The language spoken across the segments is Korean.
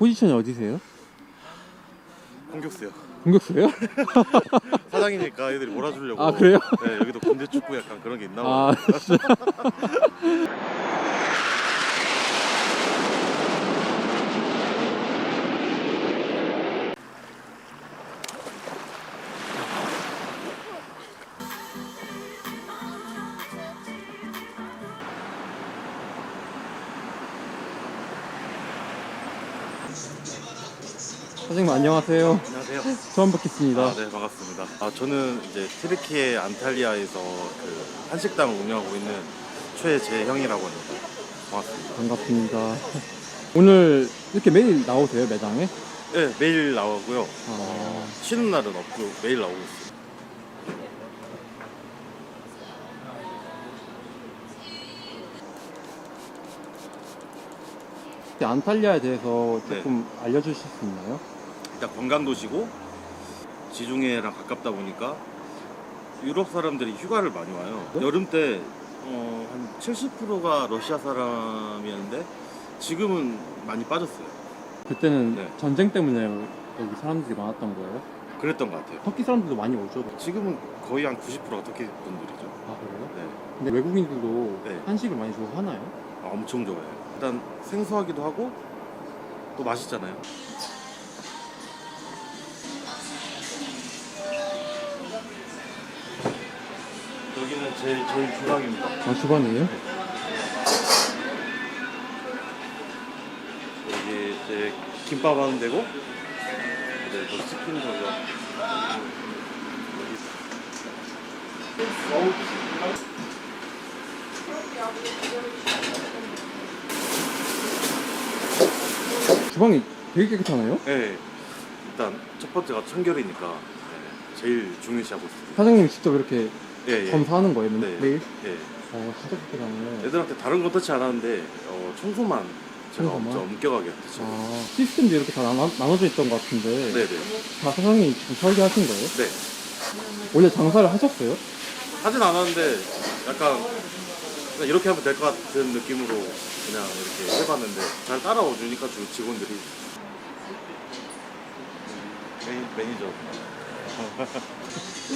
포지션이 어디세요? 공격수요. 공격수예요? 사장이니까 애들이 몰아주려고. 아, 그래요? 네, 여기도 군대 축구 약간 그런 게 있나 아, 봐요. 진짜. 안녕하세요. 안녕하세요. 처음 뵙겠습니다. 아, 네, 반갑습니다. 아, 저는 이제 트르키예 안탈리아에서 그 한식당을 운영하고 있는 최재형이라고 합니다. 반갑습니다. 반갑습니다. 오늘 이렇게 매일 나오세요 매장에? 네, 매일 나오고요. 아, 쉬는 날은 없고 매일 나오고 있어요. 안탈리아에 대해서 네. 조금 알려주실 수 있나요? 일단 관광 도시고 지중해랑 가깝다 보니까 유럽 사람들이 휴가를 많이 와요. 네? 여름 때 어, 한 70%가 러시아 사람이었는데 지금은 많이 빠졌어요. 그때는 네. 전쟁 때문에 여기 사람들이 많았던 거예요? 그랬던 것 같아요. 터키 사람들도 많이 오죠? 지금은 거의 한 90%가 터키 분들이죠. 아 그래요? 네. 근데 외국인들도 네. 한식을 많이 좋아하나요? 아, 엄청 좋아해요. 일단 생소하기도 하고 또 맛있잖아요. 여기는 제 저희 주방입니다. 아 주방이에요? 여기 이제 김밥 하는 데고 이제 또 치킨 저거 주방이 되게 깨끗하네요? 네. 일단 첫 번째가 청결이니까 네, 제일 중요시하고 있습니다. 사장님이 직접 이렇게 예, 예. 검사하는 거예요 매- 네. 매일? 예. 어 진짜 깨끗하네 애들한테 다른 건 터치 안 하는데 어, 청소만 제가 청소만? 엄청 엄격하게 터치. 아 시스템도 이렇게 다 나눠, 나눠져 있던 것 같은데 네네. 다 사장님이 지금 설계하신 거예요? 네. 원래 장사를 하셨어요? 하진 않았는데 약간 그냥 이렇게 하면 될 것 같은 느낌으로 그냥 이렇게 해봤는데 잘 따라와 주니까 주 직원들이 매니, 매니저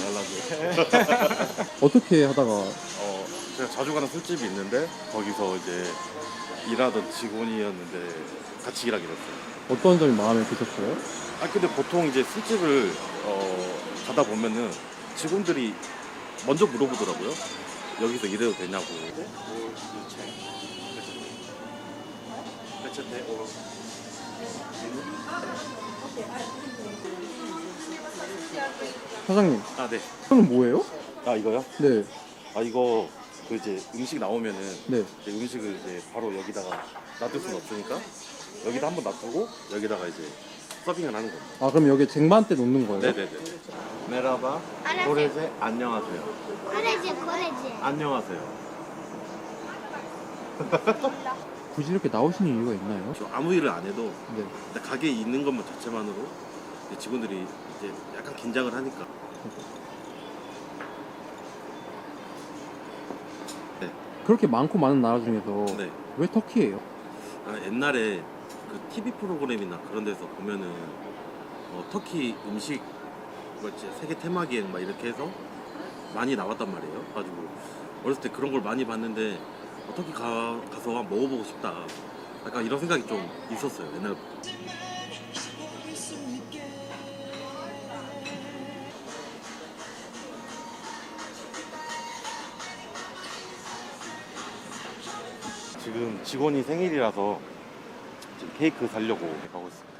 연락을 어떻게 하다가 어 제가 자주 가는 술집이 있는데 거기서 이제 일하던 직원이었는데 같이 일하게 됐어요. 어떤 점이 마음에 드셨어요? 아 근데 보통 이제 술집을 어, 가다 보면은 직원들이 먼저 물어보더라고요. 여기서 일해도 되냐고. 사장님 아 네. 이거는 뭐예요? 아 이거요? 네, 아 이거 그 이제 음식 나오면은 네. 이제 음식을 이제 바로 여기다가 놔둘 수는 없으니까 여기다 한번 놔두고 여기다가 이제 서빙을 하는 겁니다. 아 그럼 여기 쟁반 때 놓는 거예요? 네네네. 메라바 알았어요. 고레제 안녕하세요. 코레지 코레지 안녕하세요. 굳이 이렇게 나오시는 이유가 있나요? 저 아무 일을 안 해도 네. 일단 가게에 있는 것만 자체만으로 이제 직원들이 이제 약간 긴장을 하니까 그렇게 많고 많은 나라 중에서 네. 왜 터키예요? 아, 옛날에 그 TV 프로그램이나 그런 데서 보면은 어, 터키 음식 뭐지 세계 테마 기행 막 이렇게 해서 많이 나왔단 말이에요. 가지고 어렸을 때 그런 걸 많이 봤는데 어, 터키 가, 가서 한번 먹어보고 싶다. 약간 이런 생각이 좀 있었어요 옛날부터. 지금 직원이 생일이라서 지금 케이크 사려고 가고 있습니다.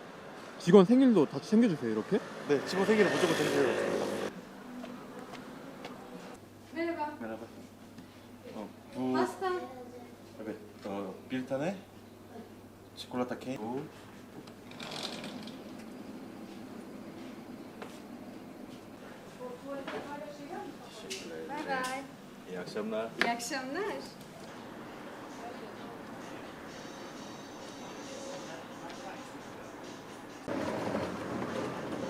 직원 생일도 같이 챙겨주세요 이렇게? 네, 직원 생일은 무조건 챙겨요. Merhaba. Merhaba. 어, 부, Pasta. evet, 어, bir tane Bay bay. İyi akşamlar. İyi akşamlar.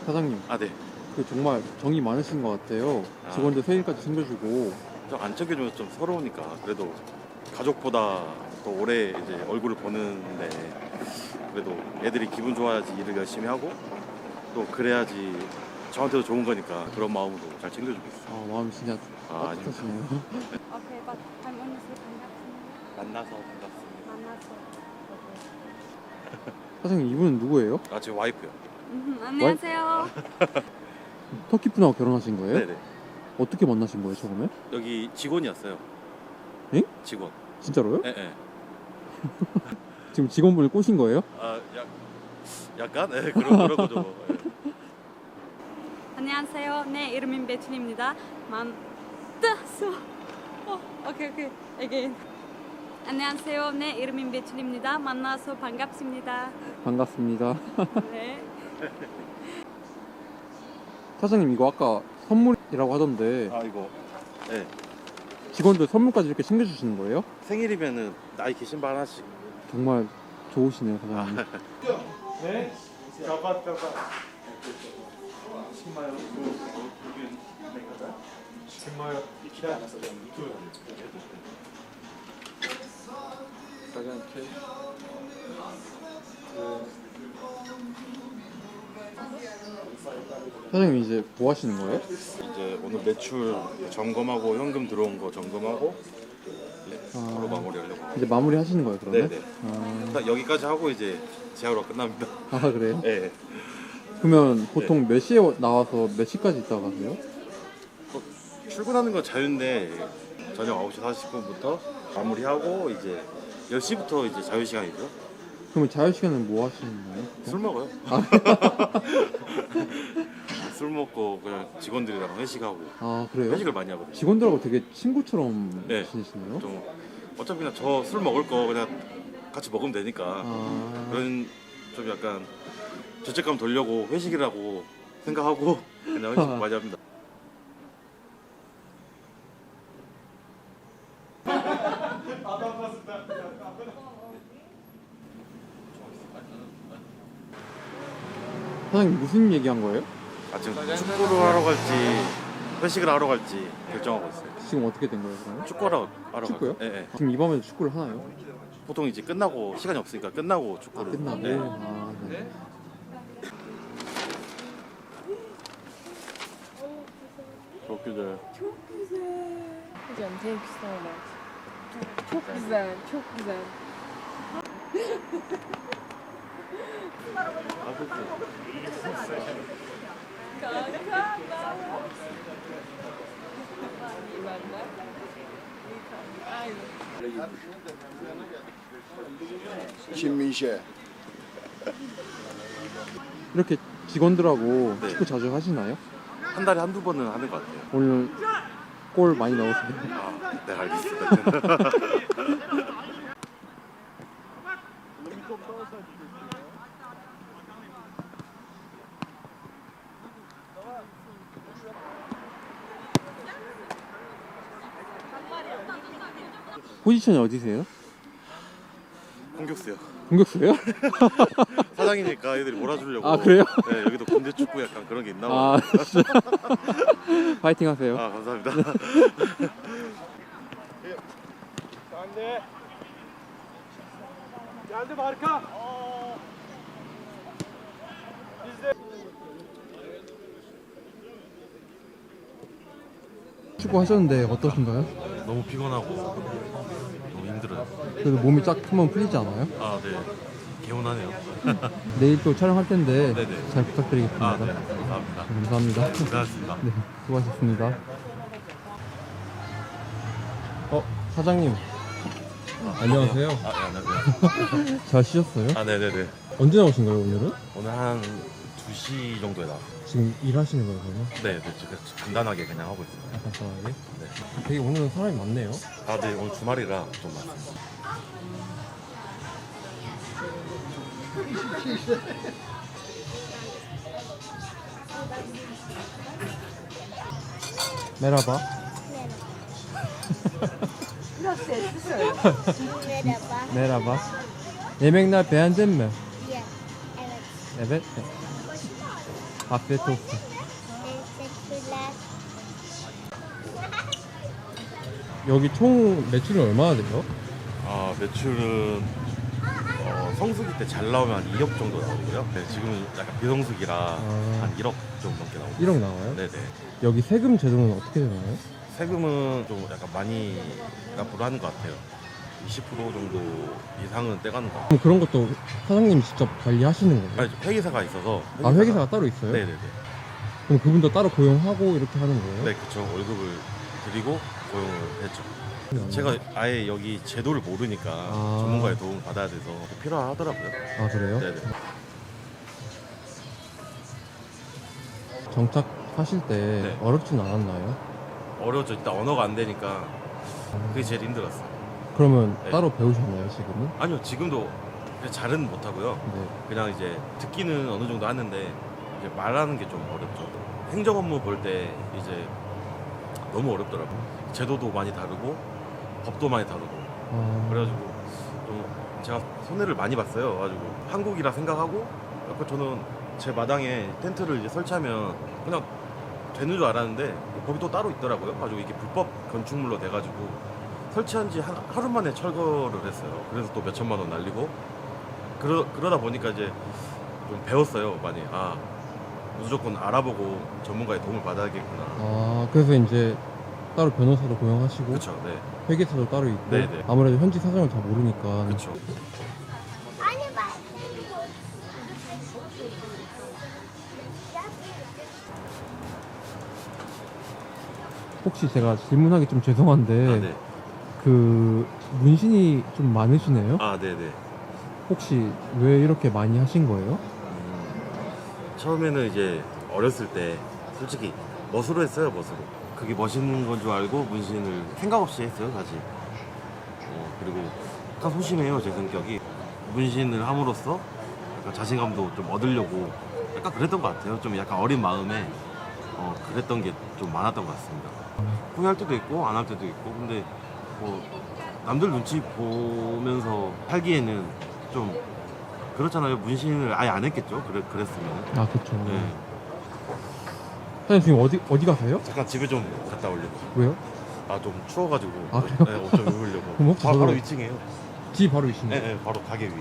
사장님 아, 네. 그 정말 정이 많으신 것 같아요 아. 직원들 생일까지 챙겨주고 좀안 챙겨주면 좀 서러우니까 그래도 가족보다 더 오래 이제 얼굴을 보는데 그래도 애들이 기분 좋아야지 일을 열심히 하고 또 그래야지 저한테도 좋은 거니까 그런 마음으로 잘 챙겨주고 있어요. 아 마음이 진짜 아, 아닙니다. 따뜻하시네요. But I'm honestly 반갑습니다. 만나서 반갑습니다. 만나서. 사장님 이분은 누구예요? 아, 제 와이프요. 음, 안녕하세요. 터키 분하고 결혼하신 거예요? 네네. 어떻게 만나신 거예요 처음에? 여기 직원이었어요. 응? 직원. 진짜로요? 예, 예. 지금 직원분을 꼬신 거예요? 아, 약, 약간? 예, 그런, 그런 거죠. 예. 안녕하세요. 네, 이름은 배춘입니다. 만나서. 어, 오케이, 오케이. Again. 안녕하세요. 네, 이름은 배춘입니다. 만나서 반갑습니다. 반갑습니다. 네. 사장님 이거 아까 선물이라고 하던데 아, 이거. 예. 직원들 선물까지 이렇게 챙겨주시는 거예요? 생일이면은 나이키 신발 하나씩. 정말 좋으시네요 사장님. 네? 사장님 이제 뭐 하시는 거예요? 이제 오늘 매출 점검하고 현금 들어온 거 점검하고 바로 아. 마무리하려고. 이제 마무리 하시는 거예요 그러면? 네네. 아, 딱 여기까지 하고 이제 제하루가 끝납니다. 아 그래요? 예. 그러면 보통 몇 시에 나와서 몇 시까지 있다 가세요? 출근하는 건 자유인데 저녁 9시 40분부터 마무리하고 이제 10시부터 이제 자유 시간이죠. 그러면 자유 시간은 뭐 하시는 거예요? 술 먹어요. 술 먹고 그냥 직원들이랑 회식하고 아 그래요? 회식을 많이 하거든요. 직원들하고 되게 친구처럼 네. 지내시네요? 좀 어차피 그냥 저 술 먹을 거 그냥 같이 먹으면 되니까 아, 그런 좀 약간 죄책감 돌려고 회식이라고 생각하고 그냥 회식 많이 합니다. 사장님 무슨 얘기한 거예요? 아 지금 축구를 하러 갈지 회식을 하러 갈지 결정하고 있어요. 지금 어떻게 된 거예요 그러면? 축구하러 하러 축구요? 갈게요. 예, 예. 지금 이 밤에 축구를 하나요? 보통 이제 끝나고 시간이 없으니까 끝나고 아, 축구를 끝나고? 네. 아, 네. Hocam much. Çok güzel, çok güzel. 신민셰 이렇게 직원들하고 네. 축구 자주 하시나요? 한 달에 한두 번은 하는 것 같아요. 오늘 골 많이 넣으세요? 아, 네 알겠습니다. 포지션이 어디세요? 공격수요. 공격수예요? 사장이니까 애들이 몰아주려고. 아, 그래요? 네 여기도 군대 축구 약간 그런 게 있나 아 봐요. 진짜 파이팅 하세요 아 감사합니다. 축구 하셨는데 어떠신가요? 너무 피곤하고 너무 힘들어요. 그래도 몸이 쫙 한번 풀리지 않아요? 아 네. 개운하네요. 내일 또 촬영할 텐데 네네. 잘 부탁드리겠습니다 아 네. 감사합니다. 감사합니다 고생하셨습니다. 네, 수고하셨습니다. 어, 사장님. 안녕하세요. 아 네, 안녕하세요. 잘 쉬셨어요? 아 네네네. 언제 나오신 거예요, 오늘은? 오늘 한 2시 정도에 나왔어요. 지금 일하시는 거예요, 그러면? 네, 네, 지금 간단하게 그냥 하고 있어요. 약간 편하게? 네. 되게 오늘은 사람이 많네요. 아, 네, 오늘 주말이라 좀 많습니다. 메라바. Merhaba. 메라바. Yemekler beğendin mi? Evet. Evet. Olsun. Teşekkürler. 여기 총 매출은 얼마나 돼요? 아, 매출은 어, 성수기 때 잘 나오면 한 2억 정도 나오고요. 네, 지금은 약간 비성수기라 아. 한 1억 좀 넘게 나오고. 1억 나와요? 네네. 여기 세금 제도는 어떻게 되나요? 세금은 좀 약간 많이 납부를 하는 것 같아요. 20% 정도 이상은 떼가는. 그럼 그런 것도 사장님 직접 관리하시는 거예요? 아니, 회계사가 있어서. 아 회계사가 따로 있어요? 네네네. 그럼 그분도 따로 고용하고 이렇게 하는 거예요? 네, 그쵸. 월급을 드리고 고용을 했죠. 제가 아예 여기 제도를 모르니까 아. 전문가의 도움을 받아야 돼서 필요하더라고요. 아 그래요? 네네. 정착하실 때 네. 어렵진 않았나요? 어려웠죠. 일단 언어가 안 되니까 그게 제일 힘들었어요. 그러면 네. 따로 배우셨나요 지금은? 아니요, 지금도 잘은 못하고요. 네. 그냥 이제 듣기는 어느 정도 하는데 이제 말하는 게 좀 어렵죠. 행정 업무 볼 때 이제 너무 어렵더라고요. 제도도 많이 다르고 법도 많이 다르고 아, 그래가지고 좀 제가 손해를 많이 봤어요. 가지고 한국이라 생각하고 약간 저는 제 마당에 텐트를 이제 설치하면 그냥 되는 줄 알았는데 거기 또 따로 있더라고요. 가지고 이게 불법 건축물로 돼가지고 설치한 지 한, 하루 만에 철거를 했어요. 그래서 또 몇천만 원 날리고 그러, 그러다 보니까 이제 좀 배웠어요. 많이 아 무조건 알아보고 전문가의 도움을 받아야겠구나. 아 그래서 이제 따로 변호사도 고용하시고 그렇죠. 네. 회계사도 따로 있고 네, 네. 아무래도 현지 사정을 다 모르니까 그렇죠. Ba? 혹시 제가 질문하기 좀 죄송한데 아, 네. 그 문신이 좀 많으시네요? 아, 네, 네. 혹시 왜 이렇게 많이 하신 거예요? 음, 처음에는 이제 어렸을 때 솔직히 멋으로 했어요 멋으로 그게 멋있는 건 줄 알고 문신을 생각 없이 했어요 사실 어, 그리고 약간 소심해요 제 성격이 문신을 함으로써 약간 자신감도 좀 얻으려고 약간 그랬던 것 같아요 좀 약간 어린 마음에 어, 그랬던 게 좀 많았던 것 같습니다 후회할 때도 있고 안 할 때도 있고 근데 뭐 남들 눈치 보면서 살기에는 좀 그렇잖아요. 문신을 아예 안 했겠죠. 그래, 그랬으면. 아 그쵸 네. 사장님 지금 어디 어디 가세요? 잠깐 집에 좀 갔다 오려고. 왜요? 아, 좀 추워가지고. 아, 그래요? 네, 옷좀 입으려고. 그럼 혹시 바로, 바로 저도- 2층이에요. 집 바로 있습니다 네, 네, 바로 가게 위에.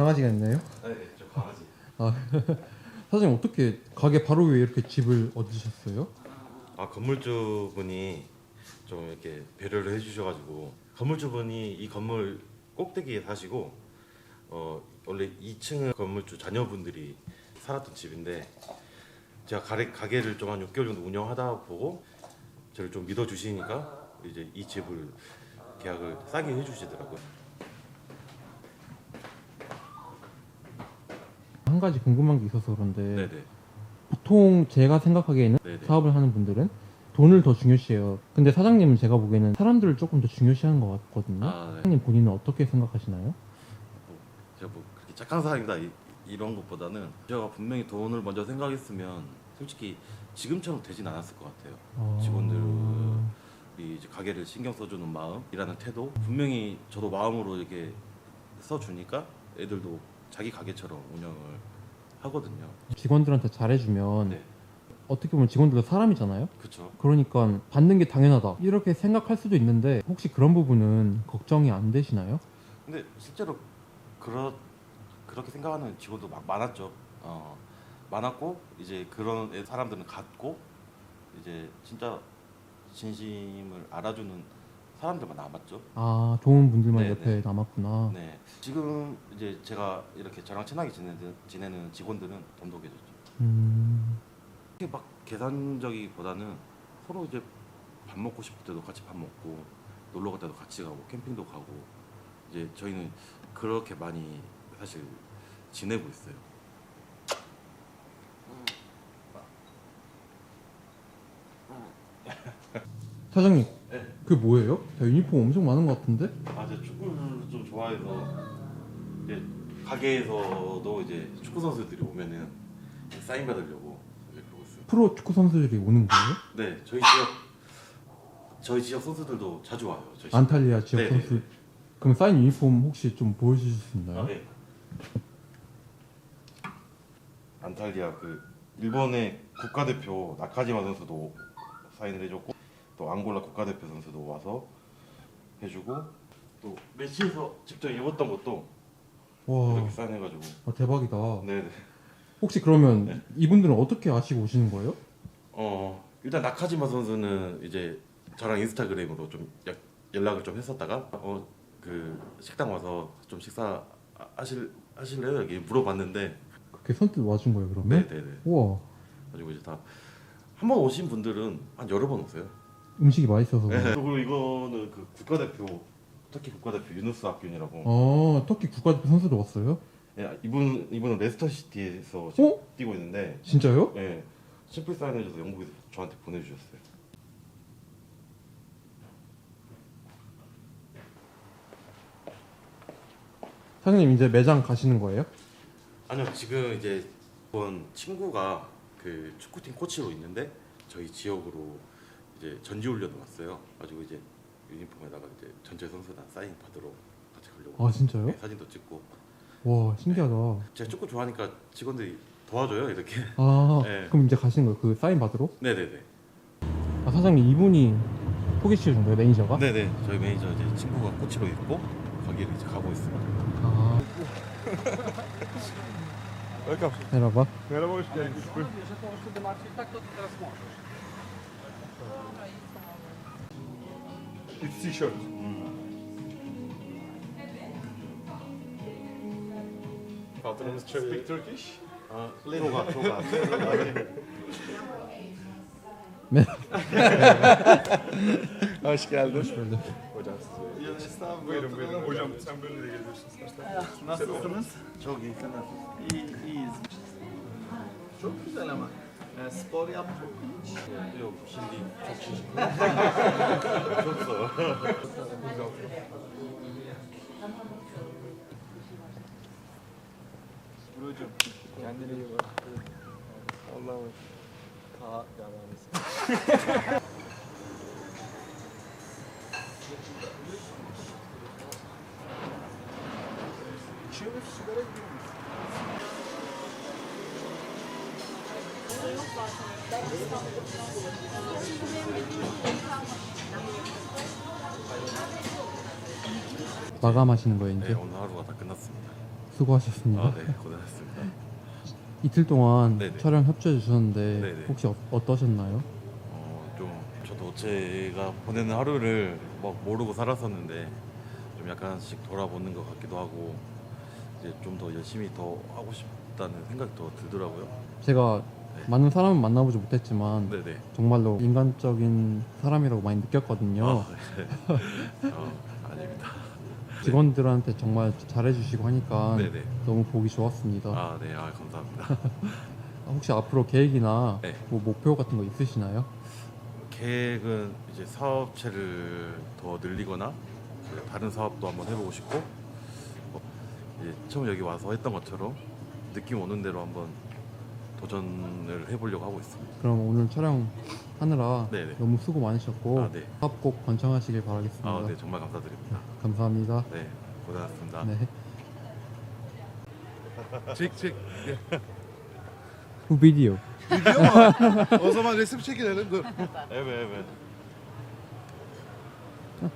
강아지가 있나요? 네, 저 강아지. 아 사장님 어떻게 가게 바로 위에 이렇게 집을 얻으셨어요? 아, 건물주분이 좀 이렇게 배려를 해주셔가지고 건물주분이 이 건물 꼭대기에 사시고 어 원래 2층은 건물주 자녀분들이 살았던 집인데 제가 가게, 가게를 좀 한 6개월 정도 운영하다 보고 저를 좀 믿어주시니까 이제 이 집을 계약을 싸게 해주시더라고요. 한 가지 궁금한 게 있어서 그런데 네네. 보통 제가 생각하기에는 네네. 사업을 하는 분들은 돈을 더 중요시해요. 근데 사장님은 제가 보기에는 사람들을 조금 더 중요시하는 것 같거든요. 아, 네. 사장님 본인은 어떻게 생각하시나요? 제가 뭐 그렇게 착한 사람이다 이, 이런 것보다는 제가 분명히 돈을 먼저 생각했으면 솔직히 지금처럼 되진 않았을 것 같아요. 어... 직원들이 이제 가게를 신경 써주는 마음, 일하는 태도 분명히 저도 마음으로 이렇게 써주니까 애들도 자기 가게처럼 운영을 하거든요. 직원들한테 잘해주면 네, 어떻게 보면 직원들도 사람이잖아요. 그렇죠. 그러니까 받는 게 당연하다 이렇게 생각할 수도 있는데 혹시 그런 부분은 걱정이 안 되시나요? 근데 실제로 그렇 그렇게 생각하는 직원도 막 많았죠. 어, 많았고 이제 그런 애- 사람들은 갔고 이제 진짜 진심을 알아주는 사람들만 남았죠. 아 좋은 분들만 네, 옆에 네. 남았구나. 네. 지금 이제 제가 이렇게 저랑 친하게 지내는, 지내는 직원들은 돈독해졌죠. 음, 이렇게 막 계산적이보다는 서로 이제 밥 먹고 싶을 때도 같이 밥 먹고 놀러 갈 때도 같이 가고 캠핑도 가고 이제 저희는 그렇게 많이 사실 지내고 있어요. 사장님 네. 그게 뭐예요? 야, 유니폼 엄청 많은 것 같은데? 아, 제가 축구를 좀 좋아해서 이제 가게에서도 이제 축구 선수들이 오면은 사인 받으려고 이제 그러고 있어요. 프로 축구 선수들이 오는 거예요? 네, 저희 지역 저희 지역 선수들도 자주 와요. 저희 안탈리아 지역 네, 네, 선수. 그럼 사인 유니폼 혹시 좀 보여주실 수 있나요? 아, 네. 안탈리아 그 일본의 국가대표 나카지마 선수도 사인을 해줬고 또 앙골라 국가대표 선수도 와서 해주고 또 메시에서 직접 입었던 것도 와 이렇게 사인해가지고 아, 대박이다. 네네 혹시 그러면 이분들은 어떻게 아시고 오시는 거예요? 어 일단 나카지마 선수는 이제 저랑 인스타그램으로 좀 약- 연락을 좀 했었다가 어 그 식당 와서 좀 식사 아- 하실 하실래요? 이렇게 물어봤는데 그렇게 선뜻 와준 거예요 그러면? 네네네 우와 가지고 이제 다 한 번 오신 분들은 한 여러 번 오세요. 음식이 맛있어서. 네. 그래요. 그리고 이거는 그 국가대표 터키 국가대표 유누스 압균이라고. 아 터키 국가대표 선수도 왔어요? 예, 이분 이분은 레스터 시티에서 어? 뛰고 있는데 진짜요? 예, 심플 사인해줘서 영국에서 저한테 보내주셨어요. 사장님 이제 매장 가시는 거예요? 아니요 지금 이제 번 친구가 그 축구팀 코치로 있는데 저희 지역으로 이제 전지훈련을 왔어요. 가지고 이제 유니폼에다가 이제 전체 선수단 사인 받으러 같이 가려고. 아 진짜요? 네, 사진도 찍고. 와 신기하다. 제가 축구 좋아하니까 직원들이 도와줘요 이렇게. 아 네. 그럼 이제 가시는 거예요? 그 사인 받으러? 네네네. 아 사장님 이분이 소개시켜 준 거예요 매니저가? 네네. 저희 매니저 이제 친구가 코치로 있고 거기를 이제 가고 있습니다. 아 내려봐. Merhaba hoş geldiniz. It's t-shirt. Patronumuz Speak Turkish. 아, troga, troga. Hoş geldin. Hoş bulduk. Hocam size. Buyurun buyurun. Hocam sen böyle de geliyorsun istersen. Nasılsınız? Çok iyi sen nasılsın? İyi, iyiyiz. Çok güzel ama. E, spor yaptın mı hiç? Yok şimdi çok şişkin. çok zor. Hocam kendine iyi bak. Allah'a emanet. Ta yalanız. 마감하시는 거예요 네 이제? 오늘 하루가 다 끝났습니다. 수고하셨습니다. 아 네 고생하셨습니다. 이틀 동안 네네. 촬영 협조해 주셨는데 네네. 혹시 어, 어떠셨나요? 어, 좀 저도 제가 보내는 하루를 막 모르고 살았었는데 좀 약간씩 돌아보는 것 같기도 하고 이제 좀 더 열심히 더 하고 싶다는 생각이 더 들더라고요. 제가 네. 많은 사람은 만나보지 못했지만 네네. 정말로 인간적인 사람이라고 많이 느꼈거든요. 아, 네. 어, 아닙니다. 직원들한테 정말 잘해주시고 하니까 네네. 너무 보기 좋았습니다. 아, 네. 아, 감사합니다. 아, 혹시 앞으로 계획이나 네. 뭐 목표 같은 거 있으시나요? 계획은 이제 사업체를 더 늘리거나 이제 다른 사업도 한번 해보고 싶고 어, 이제 처음 여기 와서 했던 것처럼 느낌 오는 대로 한번 도전을 해보려고 하고 있습니다. 그럼 오늘 촬영 하느라 네네. 너무 수고 많으셨고 아, 네. 사업 꼭 번창하시길 바라겠습니다. 아, 네. 정말 감사드립니다. 감사합니다. 네. 고생하셨습니다. 네. Çek çek. Bu video. Video mu? o zaman resim çekilelim dur. Evet, evet.